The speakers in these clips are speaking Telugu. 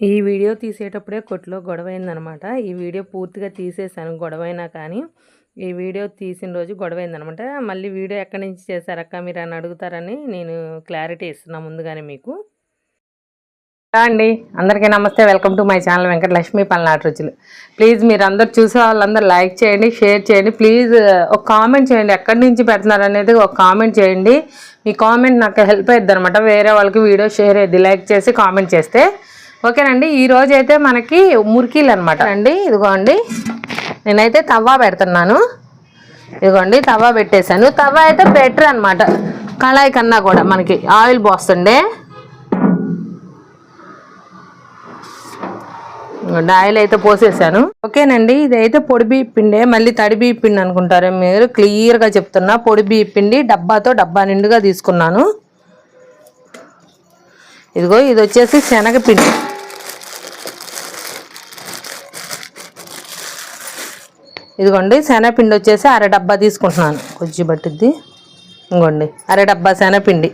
ఈ వీడియో తీసేటప్పుడే కొట్లో గొడవ ఈ వీడియో పూర్తిగా తీసేసాను గొడవైనా కానీ. ఈ వీడియో తీసిన రోజు గొడవైందనమాట. మళ్ళీ వీడియో ఎక్కడి నుంచి చేశారక్క మీరు అని అడుగుతారని నేను క్లారిటీ ఇస్తున్నా ముందుగానే మీకు. అండి. అందరికీ నమస్తే. Welcome to my channel Venkatalakshmi పల్నాటి రుచులు. ప్లీజ్ మీరు అందరు చూసే వాళ్ళందరూ లైక్ చేయండి షేర్ చేయండి. ప్లీజ్ ఒక కామెంట్ చేయండి. ఎక్కడి నుంచి పెడుతున్నారు అనేది ఒక కామెంట్ చేయండి. మీ కామెంట్ నాకు హెల్ప్ అవుతుంది అనమాట వేరే వాళ్ళకి వీడియో షేర్ అయ్యింది లైక్ చేసి కామెంట్ చేస్తే ఓకేనండి ఈ రోజు అయితే మనకి మురికీలు అనమాట అండి ఇదిగోండి. నేనైతే తవ్వా పెడుతున్నాను. ఇదిగోండి తవ్వా పెట్టేశాను. తవ్వా అయితే బెటర్ అనమాట కళాయి కన్నా కూడా మనకి ఆయిల్ పోస్తుండే. ఆయిల్ అయితే పోసేసాను. ఓకేనండి ఇదైతే పొడి బియ్యపిండే మళ్ళీ తడి బియ్యపిండి అనుకుంటారు మీరు? క్లియర్గా చెప్తున్నా పొడి బియ్యపిండి డబ్బాతో డబ్బా నిండుగా తీసుకున్నాను. ఇదిగో ఇది వచ్చేసి శనగపిండి. ఇదిగోండి శనగపిండి వచ్చేసి అర డబ్బా తీసుకుంటున్నాను. కొంచెం పట్టిద్ది. ఇంకోండి అర డబ్బా శనగపిండి.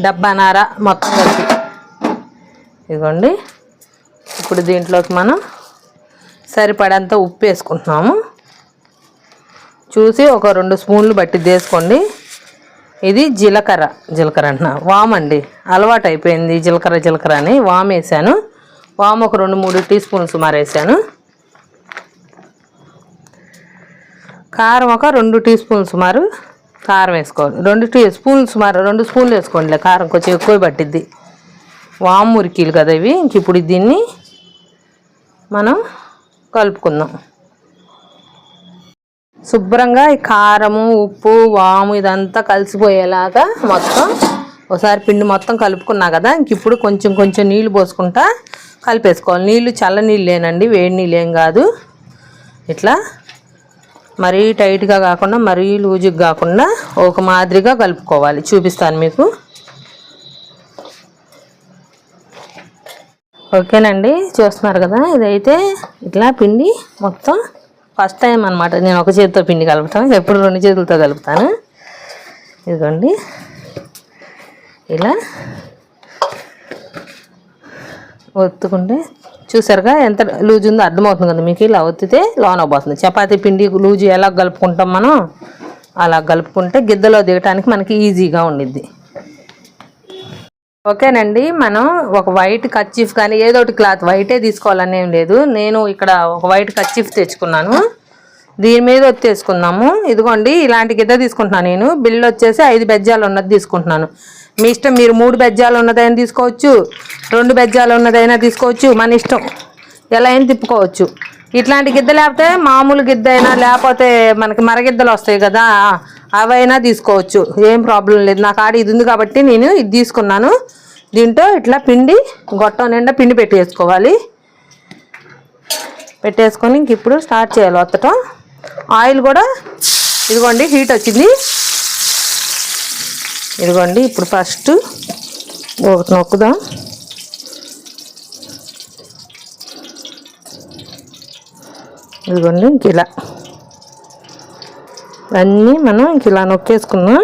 డబ్బా నార మొత్తం కలిపి. ఇదిగోండి ఇప్పుడు దీంట్లోకి మనం సరిపడంత ఉప్పు వేసుకుంటున్నాము. చూసి ఒక రెండు స్పూన్లు బట్టి వేసుకోండి. ఇది జీలకర్ర జీలకర్ర అంటున్నా. వామ్ అండి అలవాటు అయిపోయింది జీలకర్ర జీలకర్ర అని. వామ్ వేసాను. వామ్ ఒక రెండు మూడు టీ స్పూన్ సుమారు వేసాను. కారం ఒక రెండు టీ స్పూన్ సుమారు కారం వేసుకోవాలి. రెండు టీ స్పూన్లు సుమారు రెండు స్పూన్లు వేసుకోండి కారం కొంచెం ఎక్కువ పట్టిద్ది. వామ్ మురికీలు కదా ఇవి. ఇంక ఇప్పుడు దీన్ని మనం కలుపుకుందాం. శుభ్రంగా ఈ కారము ఉప్పు వాము ఇదంతా కలిసిపోయేలాగా మొత్తం ఒకసారి పిండి మొత్తం కలుపుకున్నా కదా ఇంక ఇప్పుడు కొంచెం కొంచెం నీళ్ళు పోసుకుంటా కలిపేసుకోవాలి. నీళ్ళు చల్ల నీళ్ళు లేనండి వేడి నీళ్ళు ఏం కాదు. ఇట్లా మరీ టైట్గా కాకుండా మరీ లూజుగా కాకుండా ఒక మాదిరిగా కలుపుకోవాలి. చూపిస్తాను మీకు. ఓకేనండి చూస్తున్నారు కదా? ఇదైతే ఇట్లా పిండి మొత్తం ఫస్ట్ టైం అనమాట నేను ఒక చేతితో పిండి కలుపుతాను. ఎప్పుడు రెండు చేతులతో కలుపుతాను. ఇదిగోండి. ఇలా ఒత్తుకుంటే చూసారుగా? ఎంత లూజ్ ఉందో అర్థమవుతుంది కదా మీకు? ఇలా ఒత్తితే లోన్ అవ్వబోతుంది చపాతీ పిండి లూజు ఎలా కలుపుకుంటాం మనం? అలా కలుపుకుంటే గిద్దలో దిగటానికి మనకి ఈజీగా ఉండిద్ది. ఓకేనండి మనం ఒక వైట్ కచ్చిఫ్ కానీ ఏదో ఒకటి క్లాత్ వైటే తీసుకోవాలని ఏం లేదు. నేను ఇక్కడ ఒక వైట్ కచ్చిఫ్ తెచ్చుకున్నాను. దీని మీద వచ్చేసుకుందాము ఇదిగోండి ఇలాంటి గిద్ద తీసుకుంటున్నాను నేను. బిల్లు వచ్చేసి ఐదు బెజ్జాలు ఉన్నది తీసుకుంటున్నాను. మీ ఇష్టం మీరు మూడు బెజ్జాలు ఉన్నదైనా తీసుకోవచ్చు రెండు బెజ్జాలు ఉన్నదైనా తీసుకోవచ్చు మన ఇష్టం. ఎలా అయినా తిప్పుకోవచ్చు. ఇట్లాంటి గిద్ద లేకపోతే మామూలు గిద్ద అయినా లేకపోతే మనకి మరగిద్దలు వస్తాయి కదా అవైనా తీసుకోవచ్చు. ఏం ప్రాబ్లం లేదు. నాకు ఆడ ఇది ఉంది కాబట్టి నేను ఇది తీసుకున్నాను. దీంట్లో ఇట్లా పిండి గొట్టం నిండా పిండి పెట్టేసుకోవాలి. పెట్టేసుకొని ఇంక ఇప్పుడు స్టార్ట్ చేయాలి వత్తటం ఆయిల్ కూడా ఇదిగోండి హీట్ వచ్చింది. ఇదిగోండి ఇప్పుడు ఫస్ట్ ఒకటి నొక్కుదాం. ఇదిగోండి ఇంక ఇలా. అన్నీ మనం ఇంక ఇలా నొక్కేసుకున్నాం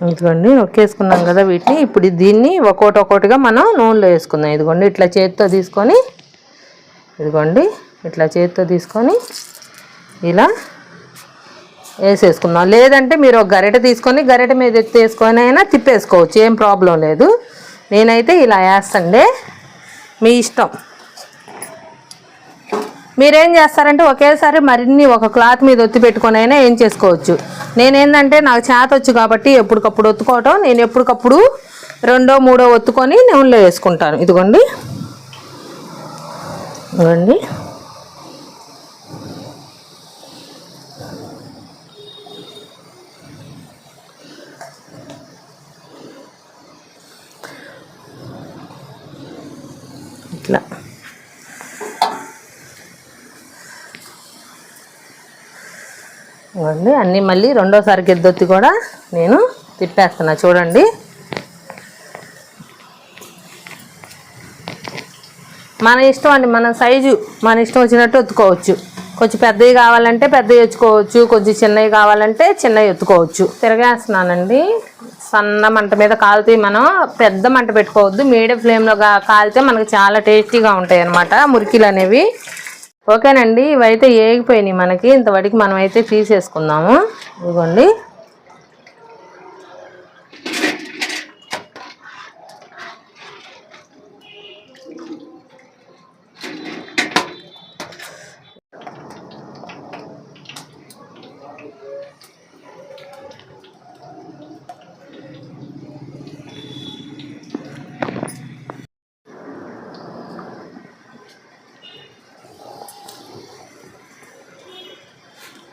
ఇదిగోండి నొక్కేసుకున్నాం కదా వీటిని. ఇప్పుడు దీన్ని ఒక్కోటి ఒక్కోటిగా మనం నూనెలో వేసుకుందాం. ఇదిగోండి ఇట్లా చేతితో తీసుకొని. ఇదిగోండి. ఇట్లా చేతితో తీసుకొని ఇలా వేసేసుకుందాం లేదంటే మీరు ఒక గరిట తీసుకొని గరిట మీద ఎత్తి వేసుకొని అయినా తిప్పేసుకోవచ్చు. ఏం ప్రాబ్లం లేదు. నేనైతే ఇలా వేస్తండి మీ ఇష్టం. మీరేం చేస్తారంటే ఒకేసారి మరిన్ని ఒక క్లాత్ మీద ఒత్తి పెట్టుకొని అయినా ఏం చేసుకోవచ్చు. నేనేందంటే నాకు చేత వచ్చు కాబట్టి ఎప్పటికప్పుడు ఒత్తుకోవటం. నేను ఎప్పటికప్పుడు రెండో మూడో ఒత్తుకొని నూనెలో వేసుకుంటాను. ఇదిగోండి. ఇదిగోండి. ఇట్లా ఇవ్వండి అన్నీ మళ్ళీ రెండోసారి గిద్దొత్తి కూడా నేను తిప్పేస్తున్నా. చూడండి. మన ఇష్టం అండి మన సైజు మన ఇష్టం వచ్చినట్టు ఒత్తుకోవచ్చు. కొంచెం పెద్దవి కావాలంటే పెద్దవి ఎత్తుకోవచ్చు కొంచెం చిన్నవి కావాలంటే చిన్నవి ఎత్తుకోవచ్చు. తిరగేస్తున్నానండి. సన్న మంట మీద కాలితే మనం పెద్ద మంట పెట్టుకోవద్దు. మీడియం ఫ్లేమ్లో కాలితే మనకు చాలా టేస్టీగా ఉంటాయి అన్నమాట మురికిలు అనేవి. ఓకేనండి ఇవైతే ఏగిపోయినాయి మనకి. ఇంతవరకు మనం అయితే తీసేసుకుందాము. ఇదిగోండి.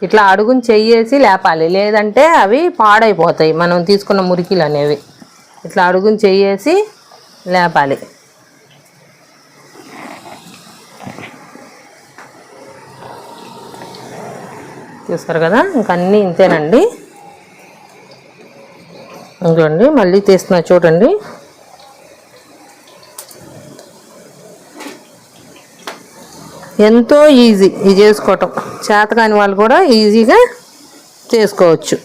ఇట్లా అడుగుని చెయ్యేసి లేపాలి. లేదంటే అవి పాడైపోతాయి. మనం తీసుకున్న మురికిలు అనేవి. ఇట్లా అడుగుని చెయ్యేసి లేపాలి. చూస్తారు కదా? ఇంక అన్నీ ఇంతేనండి. ఇంకోండి మళ్ళీ తీస్తున్నా చూడండి. ఎంతో ఈజీ ఇది చేసుకోవటం. చేతకాని వాళ్ళు కూడా ఈజీగా చేసుకోవచ్చు.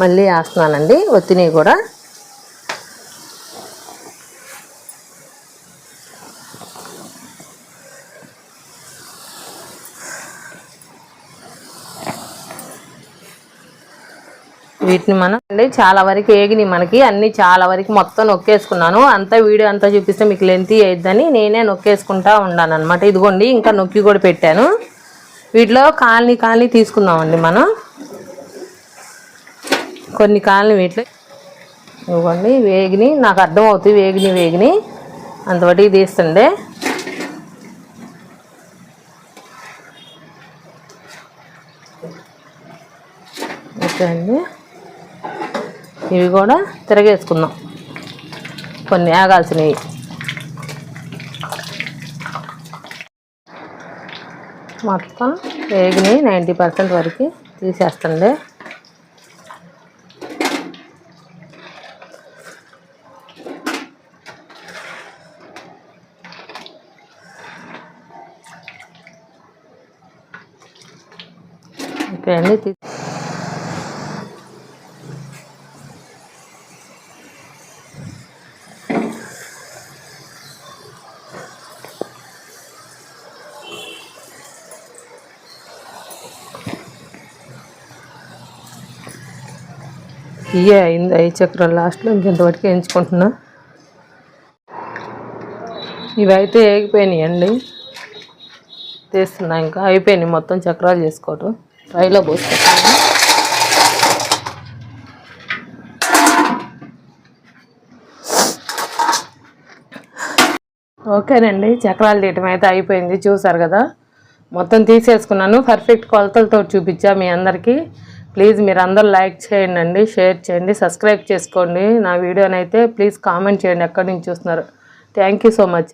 మళ్ళీ వేస్తున్నానండి. ఒత్తిని కూడా వీటిని మనం అండి చాలా వరకు ఏగినాయి మనకి అన్ని చాలా వరకు మొత్తం నొక్కేసుకున్నాను. అంతా వీడియో అంతా చూపిస్తే మీకు లెంత్ అయిద్దని నేనే నొక్కేసుకుంటా ఉన్నాను అనమాట ఇదిగోండి ఇంకా నొక్కి కూడా పెట్టాను. వీటిలో కాలనీ కాలనీ తీసుకుందామండి మనం. కొన్ని కాలనీ వీటిలో ఇవ్వండి వేగిని నాకు అర్థమవుతుంది వేగిని వేగిని. అంతవరకు తీస్తుండే. ఓకే అండి. ఇవి కూడా తిరగేసుకుందాం. కొన్ని ఆగాల్సినవి. మొత్తం వేగిని నైంటీ పర్సెంట్ వరకు తీసేస్తుంది ఓకే అండి ఇవే ఇయే అయింది ఐదు చక్రాలు లాస్ట్లో ఇంకెంతవరకు ఎంచుకుంటున్నా ఇవైతే ఏగిపోయినాయి తీస్తున్నా ఇంకా అయిపోయినాయి మొత్తం చక్రాలు చేసుకోవటం. ట్రైలో పోసుకుంటున్నా ఓకేనండి చక్రాలు తీయటం అయితే అయిపోయింది చూసారు కదా. మొత్తం తీసేసుకున్నాను పర్ఫెక్ట్ కొలతలతో చూపించా మీ అందరికీ. ప్లీజ్ మీరు అందరూ లైక్ చేయండి షేర్ చేయండి సబ్స్క్రైబ్ చేసుకోండి. నా వీడియోనైతే ప్లీజ్ కామెంట్ చేయండి ఎక్కడి నుంచి చూస్తున్నారు. Thank you so much.